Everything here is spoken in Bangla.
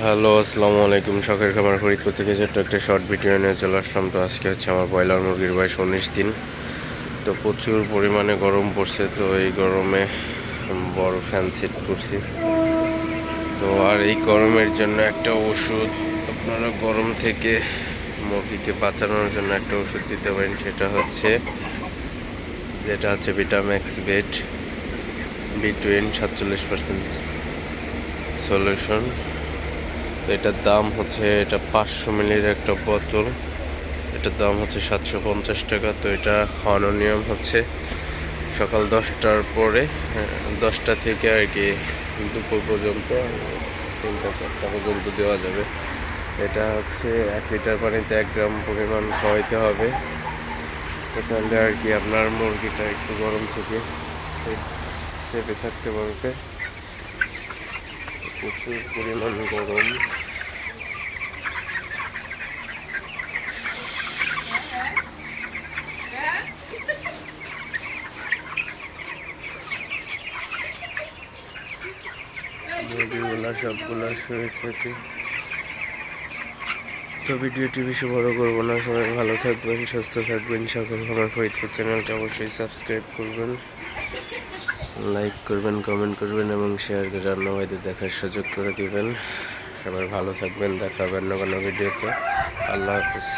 হ্যালো, আসসালামু আলাইকুম। শখের খাবার ফরিদপুর থেকে ছোট্ট একটা শর্ট ভিডিও নিয়ে চলে আসলাম। তো আজকে হচ্ছে আমার ব্রয়লার মুরগির বয়স উনিশ দিন। তো প্রচুর পরিমাণে গরম পড়ছে। তো এই গরমে বড় ফ্যান সেট করছি। তো আর এই গরমের জন্য একটা ওষুধ, আপনারা গরম থেকে মুরগিকে বাঁচানোর জন্য একটা ওষুধ দিতে পারেন। সেটা হচ্ছে, যেটা হচ্ছে ভিটাম্যাক্স বেড বি বিটুইন সাতচল্লিশ পার্সেন্ট সলিউশন তো এটার দাম হচ্ছে এটা পাঁচশো মিলির একটা বোতল। এটার দাম হচ্ছে সাতশো পঞ্চাশ টাকা। তো এটা খাওয়ানোর নিয়ম হচ্ছে সকাল দশটার পরে হ্যাঁ, দশটা থেকে আর কি দুপুর পর্যন্ত তিনটা চারটা পর্যন্ত দেওয়া যাবে। এটা হচ্ছে এক লিটার পানিতে এক গ্রাম পরিমাণ খাওয়াইতে হবে। তাহলে আর কি আপনার মুরগিটা একটু গরম থেকে সেফে থাকতে পারবে। প্রচুর পরিমাণ গরম। মুরগিগুলা সবগুলা শুয়ে থেকে। তো ভিডিওটি বেশি বড় করব না। সবাই ভালো থাকবেন, সুস্থ থাকবেন। সকল আমার ফরিদপুর চ্যানেলটা অবশ্যই সাবস্ক্রাইব করবেন লাইক করবেন কমেন্ট করবেন এবং শেয়ার করে অন্য ভাইদের দেখার সুযোগ করে দিবেন। সবাই ভালো থাকবেন, দেখা হবে অন্য কোনো ভিডিওতে। আল্লাহ হাফিজ।